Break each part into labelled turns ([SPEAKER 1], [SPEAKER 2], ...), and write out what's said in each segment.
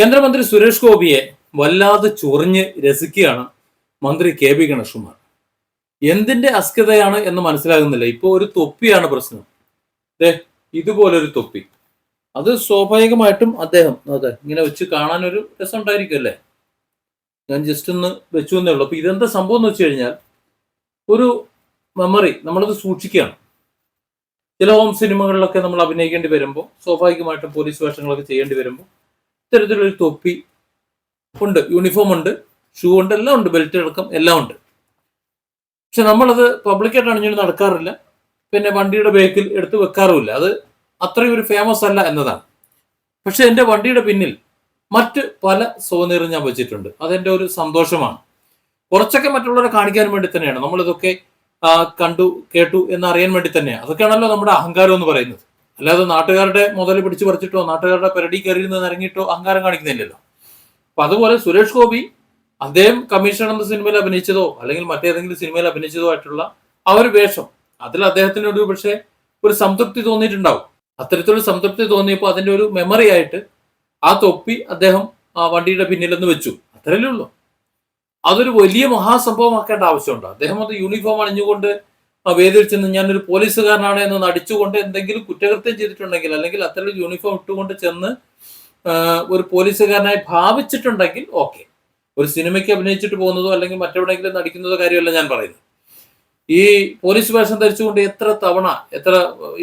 [SPEAKER 1] കേന്ദ്രമന്ത്രി സുരേഷ് ഗോപിയെ വല്ലാതെ ചൊറിഞ്ഞ് രസിക്കുകയാണ് മന്ത്രി കെ ബി ഗണേഷ്കുമാർ. എന്തിന്റെ അസ്കതയാണ് എന്ന് മനസ്സിലാകുന്നില്ല. ഇപ്പൊ ഒരു തൊപ്പിയാണ് പ്രശ്നം. ദേ ഇതുപോലൊരു തൊപ്പി. അത് സ്വാഭാവികമായിട്ടും അദ്ദേഹം അതെ ഇങ്ങനെ വെച്ച് കാണാൻ ഒരു രസം ഉണ്ടായിരിക്കും അല്ലേ? ഞാൻ ജസ്റ്റ് ഒന്ന് വെച്ചു എന്നേ ഉള്ളൂ. അപ്പൊ ഇതെന്താ സംഭവം എന്ന് വെച്ച് കഴിഞ്ഞാൽ ഒരു മെമ്മറി നമ്മളത് സൂക്ഷിക്കുകയാണ്. ചില ഹോം സിനിമകളിലൊക്കെ നമ്മൾ അഭിനയിക്കേണ്ടി വരുമ്പോൾ സ്വാഭാവികമായിട്ടും പോലീസ് വേഷങ്ങളൊക്കെ ചെയ്യേണ്ടി വരുമ്പോൾ ഇത്തരത്തിലൊരു തൊപ്പി ഉണ്ട്. യൂണിഫോം ഉണ്ട് ഷൂ ഉണ്ട് എല്ലാം ഉണ്ട്. ബെൽറ്റ് അടക്കം എല്ലാം ഉണ്ട്. പക്ഷെ നമ്മളത് പബ്ലിക്കായിട്ട് അണിഞ്ഞു നടക്കാറില്ല. പിന്നെ വണ്ടിയുടെ ബേക്കിൽ എടുത്ത് വെക്കാറുമില്ല. അത് അത്രയും ഒരു ഫേമസ് അല്ല എന്നതാണ്. പക്ഷെ എന്റെ വണ്ടിയുടെ പിന്നിൽ മറ്റ് പല സോനീറും ഞാൻ വെച്ചിട്ടുണ്ട്. അതെന്റെ ഒരു സന്തോഷമാണ്. കുറച്ചൊക്കെ മറ്റുള്ളവരെ കാണിക്കാൻ വേണ്ടി തന്നെയാണ്. നമ്മളിതൊക്കെ കണ്ടു കേട്ടു എന്ന് അറിയാൻ വേണ്ടി തന്നെയാണ്. അതൊക്കെയാണല്ലോ നമ്മുടെ അഹങ്കാരം എന്ന് പറയുന്നത്. അല്ലാതെ നാട്ടുകാരുടെ മുതൽ പിടിച്ചു പറിച്ചിട്ടോ നാട്ടുകാരുടെ പെരടി കയറി നിന്ന് ഇറങ്ങിയിട്ടോ അഹങ്കാരം കാണിക്കുന്നില്ലല്ലോ. അപ്പൊ അതുപോലെ സുരേഷ് ഗോപി അദ്ദേഹം കമ്മീഷൻ എന്ന സിനിമയിൽ അഭിനയിച്ചതോ അല്ലെങ്കിൽ മറ്റേതെങ്കിലും സിനിമയിൽ അഭിനയിച്ചതോ ആയിട്ടുള്ള ആ ഒരു വേഷം അതിൽ അദ്ദേഹത്തിന് ഒരു പക്ഷേ ഒരു സംതൃപ്തി തോന്നിയിട്ടുണ്ടാവും. അത്തരത്തിലൊരു സംതൃപ്തി തോന്നിയപ്പോൾ അതിന്റെ ഒരു മെമ്മറി ആയിട്ട് ആ തൊപ്പി അദ്ദേഹം ആ വണ്ടിയുടെ പിന്നിലൊന്ന് വെച്ചു. അത്രയല്ലേ ഉള്ളൂ. അതൊരു വലിയ മഹാസംഭവമാക്കേണ്ട ആവശ്യമുണ്ട്. അദ്ദേഹം അത് യൂണിഫോം അണിഞ്ഞുകൊണ്ട് വേദിയിൽ ചെന്ന് ഞാനൊരു പോലീസുകാരനാണ് എന്ന് നടിച്ചുകൊണ്ട് എന്തെങ്കിലും കുറ്റകൃത്യം ചെയ്തിട്ടുണ്ടെങ്കിൽ അല്ലെങ്കിൽ അത്തരം യൂണിഫോം ഇട്ടുകൊണ്ട് ചെന്ന് ഒരു പോലീസുകാരനായി ഭാവിച്ചിട്ടുണ്ടെങ്കിൽ ഓക്കെ ഒരു സിനിമയ്ക്ക് അഭിനയിച്ചിട്ട് പോകുന്നതോ അല്ലെങ്കിൽ മറ്റെവിടെയെങ്കിലും നടിക്കുന്നതോ കാര്യമല്ല ഞാൻ പറയുന്നത്. ഈ പോലീസ് വേഷം ധരിച്ചുകൊണ്ട് എത്ര തവണ എത്ര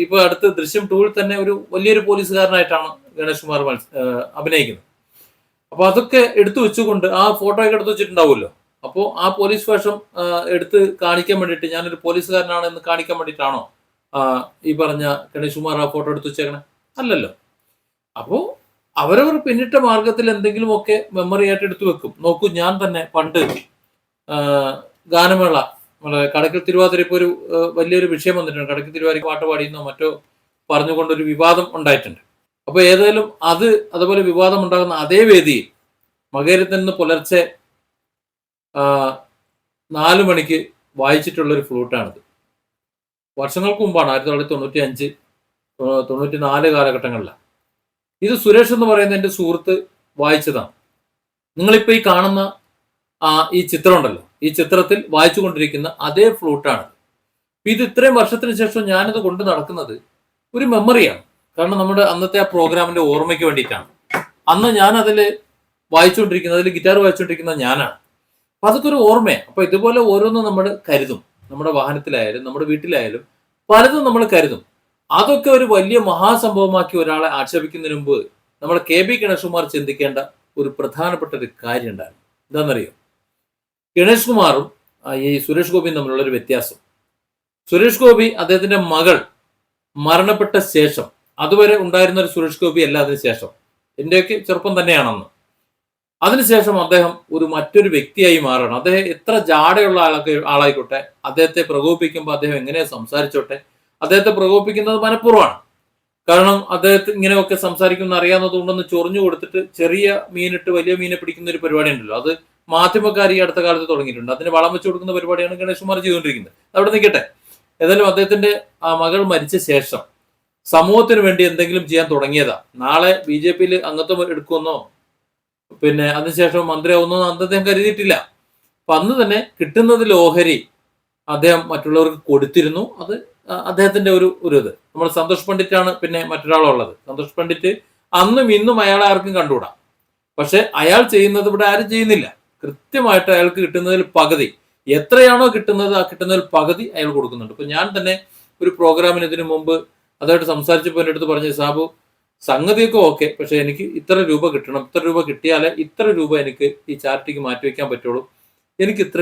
[SPEAKER 1] ഇപ്പൊ അടുത്ത് ദൃശ്യം ടൂവിൽ തന്നെ ഒരു വലിയൊരു പോലീസുകാരനായിട്ടാണ് ഗണേഷ് കുമാർ അഭിനയിക്കുന്നത്. അപ്പൊ അതൊക്കെ എടുത്തു വെച്ചുകൊണ്ട് ആ ഫോട്ടോ ഒക്കെ എടുത്തു വെച്ചിട്ടുണ്ടാവുമല്ലോ? അപ്പോൾ ആ പോലീസ് വേഷം എടുത്ത് കാണിക്കാൻ വേണ്ടിയിട്ട് ഞാനൊരു പോലീസുകാരനാണ് എന്ന് കാണിക്കാൻ വേണ്ടിയിട്ടാണോ ഈ പറഞ്ഞ ഗണേഷ് കുമാർ ആ ഫോട്ടോ എടുത്ത് വെച്ചേക്കണേ? അല്ലല്ലോ. അപ്പോൾ അവരവർ പിന്നിട്ട മാർഗത്തിൽ എന്തെങ്കിലുമൊക്കെ മെമ്മറി ആയിട്ട് എടുത്തു വെക്കും. നോക്കൂ ഞാൻ തന്നെ പണ്ട് ഗാനമേള നമ്മളെ കടക്കൽ തിരുവാതിര ഇപ്പോൾ ഒരു വലിയൊരു വിഷയം വന്നിട്ടുണ്ട്. കടക്കൽ തിരുവാതിര പാട്ട് പാടിയെന്നോ മറ്റോ പറഞ്ഞുകൊണ്ടൊരു വിവാദം ഉണ്ടായിട്ടുണ്ട്. അപ്പോൾ ഏതായാലും അത് അതുപോലെ വിവാദം ഉണ്ടാകുന്ന അതേ വേദിയിൽ മകേരത്തിൽ നിന്ന് പുലർച്ചെ നാല് മണിക്ക് വായിച്ചിട്ടുള്ളൊരു ഫ്ലൂട്ടാണിത്. വർഷങ്ങൾക്ക് മുമ്പാണ് ആയിരത്തി തൊള്ളായിരത്തി തൊണ്ണൂറ്റി അഞ്ച് തൊണ്ണൂറ്റി നാല് കാലഘട്ടങ്ങളിലാണ് ഇത് സുരേഷ് എന്ന് പറയുന്ന എന്റെ സുഹൃത്ത് വായിച്ചതാണ്. നിങ്ങളിപ്പോൾ ഈ കാണുന്ന ഈ ചിത്രം ഉണ്ടല്ലോ ഈ ചിത്രത്തിൽ വായിച്ചു കൊണ്ടിരിക്കുന്ന അതേ ഫ്ലൂട്ടാണ് ഇത് ഇത്രയും വർഷത്തിന് ശേഷം ഞാനിത് കൊണ്ട് നടക്കുന്നത് ഒരു മെമ്മറിയാണ്. കാരണം നമ്മുടെ അന്നത്തെ ആ പ്രോഗ്രാമിന്റെ ഓർമ്മയ്ക്ക് വേണ്ടിയിട്ടാണ്. അന്ന് ഞാൻ വായിച്ചുകൊണ്ടിരിക്കുന്നത് അതിൽ ഗിറ്റാർ വായിച്ചുകൊണ്ടിരിക്കുന്ന ഞാനാണ്. അപ്പൊ അതൊക്കെ ഒരു ഓർമ്മയാണ് അപ്പൊ ഇതുപോലെ ഓരോന്നും നമ്മൾ കരുതും. നമ്മുടെ വാഹനത്തിലായാലും നമ്മുടെ വീട്ടിലായാലും പലതും നമ്മൾ കരുതും. അതൊക്കെ ഒരു വലിയ മഹാസംഭവമാക്കി ഒരാളെ ആക്ഷേപിക്കുന്നതിന് മുമ്പ് നമ്മളെ കെ ബി ഗണേഷ്കുമാർ ചിന്തിക്കേണ്ട ഒരു പ്രധാനപ്പെട്ട ഒരു കാര്യം ഉണ്ടായിരുന്നു എന്താണെന്നറിയോ? ഗണേഷ് കുമാറും ഈ സുരേഷ് ഗോപിയും തമ്മിലുള്ള ഒരു വ്യത്യാസം. സുരേഷ് ഗോപി അദ്ദേഹത്തിന്റെ മകൾ മരണപ്പെട്ട ശേഷം അതുവരെ ഉണ്ടായിരുന്ന ഒരു സുരേഷ് ഗോപി അല്ല അതിന് ശേഷം. എന്റെയൊക്കെ ചെറുപ്പം തന്നെയാണെന്ന്. അതിനുശേഷം അദ്ദേഹം ഒരു മറ്റൊരു വ്യക്തിയായി മാറണം. അദ്ദേഹം എത്ര ജാടയുള്ള ആളൊക്കെ ആളായിക്കോട്ടെ അദ്ദേഹത്തെ പ്രകോപിപ്പിക്കുമ്പോൾ അദ്ദേഹം എങ്ങനെ സംസാരിച്ചോട്ടെ അദ്ദേഹത്തെ പ്രകോപിപ്പിക്കുന്നത് മനഃപൂർവമാണ്. കാരണം അദ്ദേഹത്തെ ഇങ്ങനെയൊക്കെ സംസാരിക്കുന്ന അറിയാവുന്നതുകൊണ്ടൊന്ന് ചൊറിഞ്ഞു കൊടുത്തിട്ട് ചെറിയ മീനിട്ട് വലിയ മീനെ പിടിക്കുന്ന ഒരു പരിപാടി ഉണ്ടല്ലോ. അത് മാധ്യമക്കാർ ഈ അടുത്ത കാലത്ത് തുടങ്ങിയിട്ടുണ്ട്. അതിന് വളം വെച്ചു കൊടുക്കുന്ന പരിപാടിയാണ് ഗണേഷ് കുമാർ ചെയ്തുകൊണ്ടിരിക്കുന്നത്. അവിടെ നിൽക്കട്ടെ. ഏതായാലും അദ്ദേഹത്തിന്റെ ആ മകൾ മരിച്ച ശേഷം സമൂഹത്തിന് വേണ്ടി എന്തെങ്കിലും ചെയ്യാൻ തുടങ്ങിയതാ. നാളെ ബി ജെ പിയിൽ അംഗത്വം എടുക്കുമെന്നോ പിന്നെ അതിനുശേഷം മന്ത്രിയാവുന്നോ അന്ന് അദ്ദേഹം കരുതിയിട്ടില്ല. അപ്പൊ അന്ന് തന്നെ കിട്ടുന്നതിൽ ഓഹരി അദ്ദേഹം മറ്റുള്ളവർക്ക് കൊടുത്തിരുന്നു. അത് അദ്ദേഹത്തിന്റെ ഒരു ഒരു ഇത്. നമ്മൾ സന്തോഷ് പണ്ഡിറ്റാണ് പിന്നെ മറ്റൊരാളുള്ളത്. സന്തോഷ് പണ്ഡിറ്റ് അന്നും ഇന്നും അയാൾ ആർക്കും കണ്ടുകൂടാ. പക്ഷെ അയാൾ ചെയ്യുന്നത് ഇവിടെ ആരും ചെയ്യുന്നില്ല. കൃത്യമായിട്ട് അയാൾക്ക് കിട്ടുന്നതിൽ പകുതി. എത്രയാണോ കിട്ടുന്നത് ആ കിട്ടുന്നതിൽ പകുതി അയാൾ കൊടുക്കുന്നുണ്ട്. ഇപ്പൊ ഞാൻ തന്നെ ഒരു പ്രോഗ്രാമിന് ഇതിനു മുമ്പ് അതായിട്ട് സംസാരിച്ചപ്പോൾ എന്റെ അടുത്ത് പറഞ്ഞു സാബു സംഗതിയൊക്കെ ഓക്കെ പക്ഷെ എനിക്ക് ഇത്ര രൂപ കിട്ടണം ഇത്ര രൂപ കിട്ടിയാലേ ഇത്ര രൂപ എനിക്ക് ഈ ചാരിറ്റിക്ക് മാറ്റിവെക്കാൻ പറ്റുള്ളൂ. എനിക്ക് ഇത്ര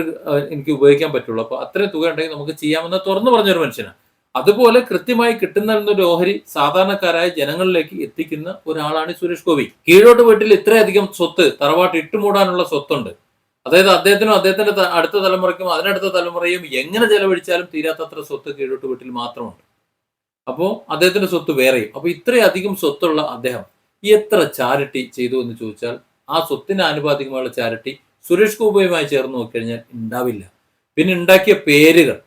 [SPEAKER 1] എനിക്ക് ഉപയോഗിക്കാൻ പറ്റുള്ളൂ. അപ്പൊ അത്രയും തുക ഉണ്ടെങ്കിൽ നമുക്ക് ചെയ്യാമെന്ന് തുറന്നു പറഞ്ഞൊരു മനുഷ്യനാണ് അതുപോലെ കൃത്യമായി കിട്ടുന്ന ഒരു ഓഹരി സാധാരണക്കാരായ ജനങ്ങളിലേക്ക് എത്തിക്കുന്ന ഒരാളാണ് സുരേഷ് ഗോപി. കീഴോട്ട് വീട്ടിൽ ഇത്രയധികം സ്വത്ത് തറവാട്ട് ഇട്ടുമൂടാനുള്ള സ്വത്തുണ്ട്. അതായത് അദ്ദേഹത്തിനും അദ്ദേഹത്തിന്റെ അടുത്ത തലമുറയ്ക്കും അതിനടുത്ത തലമുറയും എങ്ങനെ ചെലവഴിച്ചാലും തീരാത്തത്ര സ്വത്ത് കീഴോട്ട് വീട്ടിൽ മാത്രമുണ്ട്. അപ്പോൾ അദ്ദേഹത്തിന്റെ സ്വത്ത് വേറെയും. അപ്പോൾ ഇത്രയധികം സ്വത്തുള്ള അദ്ദേഹം എത്ര ചാരിറ്റി ചെയ്തു എന്ന് ചോദിച്ചാൽ ആ സ്വത്തിന് ആനുപാതികമായുള്ള ചാരിറ്റി സുരേഷ് ഗോപിയുമായി ചേർന്ന് നോക്കിക്കഴിഞ്ഞാൽ ഉണ്ടാവില്ല. പിന്നെ ഉണ്ടാക്കിയ പേരുകൾ.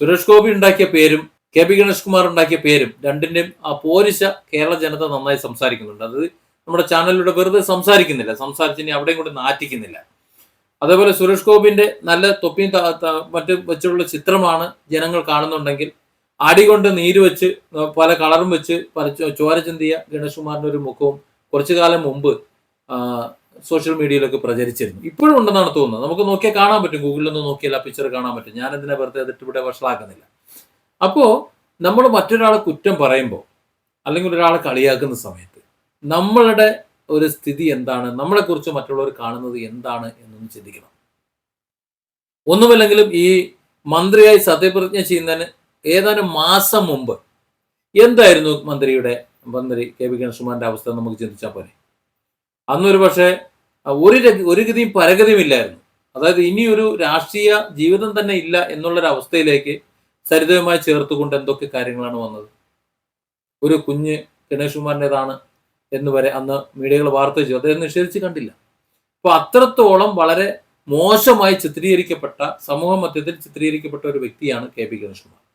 [SPEAKER 1] സുരേഷ് ഗോപി ഉണ്ടാക്കിയ പേരും കെ പി ഗണേഷ് കുമാർ ഉണ്ടാക്കിയ പേരും രണ്ടിന്റെയും ആ പോരിശ കേരള ജനത നന്നായി സംസാരിക്കുന്നുണ്ട്. അത് നമ്മുടെ ചാനലിലൂടെ വെറുതെ സംസാരിക്കുന്നില്ല. സംസാരിച്ചിനി അവിടെയും കൂടെ നാറ്റിക്കുന്നില്ല. അതേപോലെ സുരേഷ് ഗോപിന്റെ നല്ല തൊപ്പിയും മറ്റും വെച്ചുള്ള ചിത്രമാണ് ജനങ്ങൾ കാണുന്നുണ്ടെങ്കിൽ അടി കൊണ്ട് നീര് വെച്ച് പല കളറും വെച്ച് ചോര ചിന്തിയ ഗണേഷ് കുമാറിന്റെ ഒരു മുഖവും കുറച്ചു കാലം മുമ്പ് സോഷ്യൽ മീഡിയയിലൊക്കെ പ്രചരിച്ചിരുന്നു. ഇപ്പോഴും ഉണ്ടെന്നാണ് തോന്നുന്നത്. നമുക്ക് നോക്കിയാൽ കാണാൻ പറ്റും. ഗൂഗിളിൽ ഒന്ന് നോക്കിയാൽ ആ പിക്ചർ കാണാൻ പറ്റും. ഞാൻ എന്തിനാ വെറുതെ അതിട്ട് ഇവിടെ വഷളാക്കുന്നില്ല. അപ്പോ നമ്മൾ മറ്റൊരാളെ കുറ്റം പറയുമ്പോൾ അല്ലെങ്കിൽ ഒരാളെ കളിയാക്കുന്ന സമയത്ത് നമ്മളുടെ ഒരു സ്ഥിതി എന്താണ്? നമ്മളെക്കുറിച്ച് മറ്റുള്ളവർ കാണുന്നത് എന്താണ് എന്നൊന്ന് ചിന്തിക്കണം. ഒന്നുമല്ലെങ്കിലും ഈ മന്ത്രിയായി സത്യപ്രതിജ്ഞ ചെയ്യുന്നതിന് ഏതാനും മാസം മുമ്പ്. എന്തായിരുന്നു മന്ത്രിയുടെ മന്ത്രി കെ വി ഗണേഷ്കുമാറിന്റെ അവസ്ഥ നമുക്ക് ചിന്തിച്ചാൽ പോരെ? അന്നൊരു പക്ഷേ ഒരു ഒരു ഗതിയും പരഗതിയും ഇല്ലായിരുന്നു. അതായത് ഇനിയൊരു രാഷ്ട്രീയ ജീവിതം തന്നെ ഇല്ല എന്നുള്ളൊരു അവസ്ഥയിലേക്ക് സരിതയുമായി ചേർത്തുകൊണ്ട് എന്തൊക്കെ കാര്യങ്ങളാണ് വന്നത്? ഒരു കുഞ്ഞ് ഗണേഷ് കുമാറിന്റെതാണ് എന്ന് വരെ അന്ന് മീഡിയകൾ വാർത്ത ചെയ്തു. അദ്ദേഹം നിഷേധിച്ച് കണ്ടില്ല. അപ്പൊ അത്രത്തോളം വളരെ മോശമായി ചിത്രീകരിക്കപ്പെട്ട സമൂഹ മധ്യത്തിൽ ചിത്രീകരിക്കപ്പെട്ട ഒരു വ്യക്തിയാണ് കെ പി ഗണേഷ് കുമാർ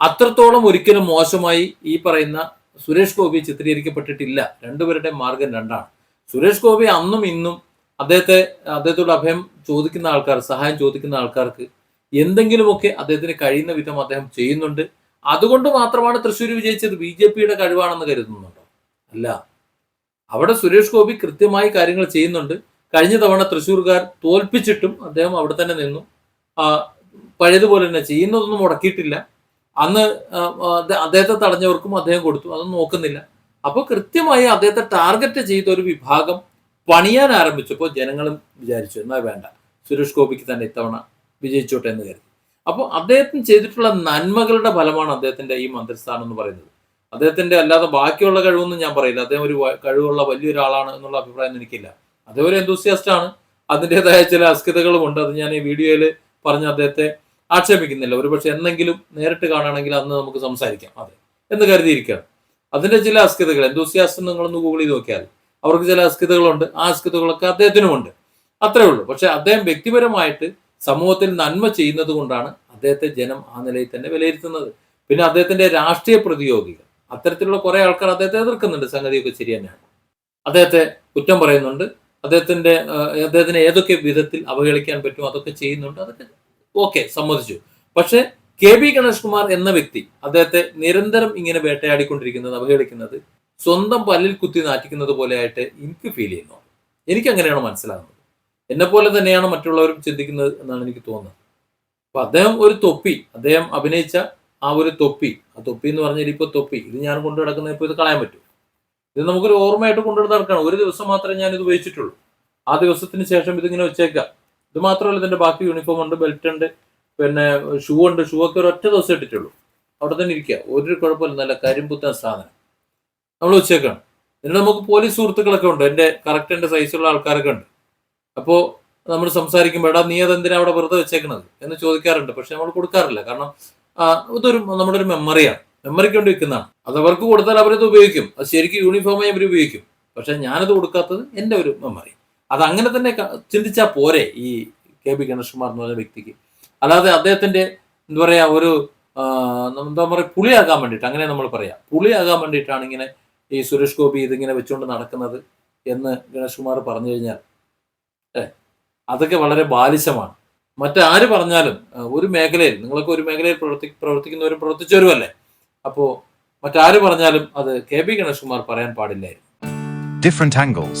[SPEAKER 1] അത്രത്തോളം ഒരിക്കലും മോശമായി ഈ പറയുന്ന സുരേഷ് ഗോപി ചിത്രീകരിക്കപ്പെട്ടിട്ടില്ല. രണ്ടുപേരുടെ മാർഗം രണ്ടാണ്. സുരേഷ് ഗോപി അന്നും ഇന്നും അദ്ദേഹത്തെ അദ്ദേഹത്തോട് അഭയം ചോദിക്കുന്ന ആൾക്കാർ സഹായം ചോദിക്കുന്ന ആൾക്കാർക്ക് എന്തെങ്കിലുമൊക്കെ അദ്ദേഹത്തിന് കഴിയുന്ന വിധം അദ്ദേഹം ചെയ്യുന്നുണ്ട്. അതുകൊണ്ട് മാത്രമാണ് തൃശ്ശൂർ വിജയിച്ചത്. ബി ജെ പിയുടെ കഴിവാണെന്ന് കരുതുന്നുണ്ടോ? അല്ല. അവിടെ സുരേഷ് ഗോപി കൃത്യമായി കാര്യങ്ങൾ ചെയ്യുന്നുണ്ട്. കഴിഞ്ഞ തവണ തൃശ്ശൂർകാർ തോൽപ്പിച്ചിട്ടും അദ്ദേഹം അവിടെ തന്നെ നിന്നു. പഴയതുപോലെ തന്നെ ചെയ്യുന്നതൊന്നും മുടക്കിയിട്ടില്ല. അന്ന് അദ്ദേഹത്തെ തടഞ്ഞവർക്കും അദ്ദേഹം കൊടുത്തു. അതൊന്നും നോക്കുന്നില്ല. അപ്പോൾ കൃത്യമായി അദ്ദേഹത്തെ ടാർഗറ്റ് ചെയ്ത ഒരു വിഭാഗം പണിയാൻ ആരംഭിച്ചപ്പോൾ ജനങ്ങളും വിചാരിച്ചു എന്നാൽ വേണ്ട. സുരേഷ് ഗോപിക്ക് തന്നെ ഇത്തവണ വിജയിച്ചോട്ടെ എന്ന് കരുതി. അപ്പോൾ അദ്ദേഹത്തിന് ചെയ്തിട്ടുള്ള നന്മകളുടെ ഫലമാണ് അദ്ദേഹത്തിന്റെ ഈ മന്ത്രിസ്ഥാനം എന്ന് പറയുന്നത്. അദ്ദേഹത്തിന്റെ അല്ലാതെ ബാക്കിയുള്ള കഴിവൊന്നും ഞാൻ പറയില്ല. അദ്ദേഹം ഒരു കഴിവുള്ള വലിയൊരാളാണ് എന്നുള്ള അഭിപ്രായം എനിക്കില്ല. അദ്ദേഹം ഒരു ആണ്. അതിന്റെതായ ചില അസ്കിതകളുമുണ്ട് അത് ഞാൻ ഈ വീഡിയോയിൽ പറഞ്ഞ അദ്ദേഹത്തെ ആക്ഷേപിക്കുന്നില്ല. ഒരുപക്ഷെ എന്നെങ്കിലും നേരിട്ട് കാണുകയാണെങ്കിൽ അന്ന് നമുക്ക് സംസാരിക്കാം. അതെ. എന്ന് കരുതിയിരിക്കുകയാണ്. അതിന്റെ ചില അസ്കിതകൾ എന്തോസിയാസ്റ്റ് നിങ്ങളൊന്ന് ഗൂഗിൾ ചെയ്ത് നോക്കിയാൽ അവർക്ക് ചില അസ്കിതകളുണ്ട് ആ അസ്കിതകളൊക്കെ അദ്ദേഹത്തിനുമുണ്ട്. അത്രേ ഉള്ളൂ. പക്ഷെ അദ്ദേഹം വ്യക്തിപരമായിട്ട് സമൂഹത്തിൽ നന്മ ചെയ്യുന്നത് കൊണ്ടാണ് അദ്ദേഹത്തെ ജനം ആ നിലയിൽ തന്നെ വിലയിരുത്തുന്നത്. പിന്നെ അദ്ദേഹത്തിന്റെ രാഷ്ട്രീയ പ്രതിയോഗികൾ അത്തരത്തിലുള്ള കുറെ ആൾക്കാർ അദ്ദേഹത്തെ എതിർക്കുന്നുണ്ട്. സംഗതിയൊക്കെ ശരി തന്നെയാണ്. അദ്ദേഹത്തെ കുറ്റം പറയുന്നുണ്ട്. അദ്ദേഹത്തിന്റെ അദ്ദേഹത്തിന് അദ്ദേഹത്തിനെ ഏതൊക്കെ വിധത്തിൽ അവഹേളിക്കാൻ പറ്റും അതൊക്കെ ചെയ്യുന്നുണ്ട്. അതൊക്കെ ഓക്കെ സമ്മതിച്ചു. പക്ഷെ കെ ബി ഗണേഷ് കുമാർ എന്ന വ്യക്തി അദ്ദേഹത്തെ നിരന്തരം ഇങ്ങനെ വേട്ടയാടിക്കൊണ്ടിരിക്കുന്നത് അവഹേളിക്കുന്നത് സ്വന്തം പല്ലിൽ കുത്തി നാറ്റിക്കുന്നത് പോലെയായിട്ട് എനിക്ക് ഫീൽ ചെയ്യുന്നു. എനിക്ക് അങ്ങനെയാണ് മനസ്സിലാകുന്നത്. എന്നെ പോലെ തന്നെയാണ് മറ്റുള്ളവരും ചിന്തിക്കുന്നത് എന്നാണ് എനിക്ക് തോന്നുന്നത്. അപ്പൊ അദ്ദേഹം ഒരു തൊപ്പി അദ്ദേഹം അഭിനയിച്ച ആ ഒരു തൊപ്പി ആ തൊപ്പി എന്ന് പറഞ്ഞാൽ ഇപ്പൊ തൊപ്പി ഇത് ഞാൻ കൊണ്ടു നടക്കുന്നത് ഇപ്പൊ ഇത് കളയാൻ പറ്റും. ഇത് നമുക്കൊരു ഓർമ്മയായിട്ട് കൊണ്ടു നടക്കണം. ഒരു ദിവസം മാത്രമേ ഞാൻ ഇത് ഉപയോഗിച്ചിട്ടുള്ളൂ. ആ ദിവസത്തിന് ശേഷം ഇതിങ്ങനെ വെച്ചേക്കാം ഇത് മാത്രമല്ല ഇതിന്റെ ബാക്കി യൂണിഫോം ഉണ്ട് ബെൽറ്റ് ഉണ്ട് പിന്നെ ഷൂ ഉണ്ട് ഷൂ ഒക്കെ ഒരു ഒറ്റ ദിവസം ഇട്ടിട്ടുള്ളൂ. അവിടെ തന്നെ ഇരിക്കുക. ഒരു കുഴപ്പമില്ല നല്ല കരിമ്പുത്തൻ സാധനം. നമ്മൾ വെച്ചേക്കാണ് എന്നിട്ട് നമുക്ക് പോലീസ് സുഹൃത്തുക്കളൊക്കെ ഉണ്ട്. എന്റെ കറക്റ്റ് എന്റെ സൈസുള്ള ആൾക്കാരൊക്കെ ഉണ്ട്. അപ്പോൾ നമ്മൾ സംസാരിക്കുമ്പോൾ എടാ നീ അതെന്തിനാ അവിടെ വെറുതെ വെച്ചേക്കണത്? എന്ന് ചോദിക്കാറുണ്ട്. പക്ഷെ നമ്മൾ കൊടുക്കാറില്ല. കാരണം ഇതൊരു നമ്മുടെ ഒരു മെമ്മറിയാണ് മെമ്മറിക്ക് വേണ്ടി വെക്കുന്നതാണ്. അത് അവർക്ക് കൊടുത്താൽ അവരത് ഉപയോഗിക്കും. അത് ശരിക്കും യൂണിഫോമായി അവർ ഉപയോഗിക്കും. പക്ഷെ ഞാനത് കൊടുക്കാത്തത് എന്റെ ഒരു മെമ്മറി അത് അങ്ങനെ തന്നെ ചിന്തിച്ചാൽ പോരെ ഈ കെ ബി ഗണേഷ്കുമാർ എന്ന് പറഞ്ഞ വ്യക്തിക്ക്. അല്ലാതെ അദ്ദേഹത്തിന്റെ എന്താ പറയാ ഒരു എന്താ പറയുക പുളിയാകാൻ വേണ്ടിയിട്ട് അങ്ങനെ നമ്മൾ പറയാം. പുളിയാകാൻ വേണ്ടിയിട്ടാണ് ഇങ്ങനെ ഈ സുരേഷ് ഗോപി ഇതിങ്ങനെ വെച്ചുകൊണ്ട് നടക്കുന്നത് എന്ന് ഗണേഷ് കുമാർ പറഞ്ഞു കഴിഞ്ഞാൽ ഏ അതൊക്കെ വളരെ ബാലിശമാണ്. മറ്റാര് പറഞ്ഞാലും ഒരു മേഖലയിൽ നിങ്ങളൊക്കെ ഒരു മേഖലയിൽ പ്രവർത്തി പ്രവർത്തിക്കുന്നവരും പ്രവർത്തിച്ചവരുമല്ലേ? അപ്പോൾ മറ്റാര് പറഞ്ഞാലും അത് കെ ബി ഗണേഷ് കുമാർ പറയാൻ പാടില്ലായിരുന്നു.
[SPEAKER 2] Different angles.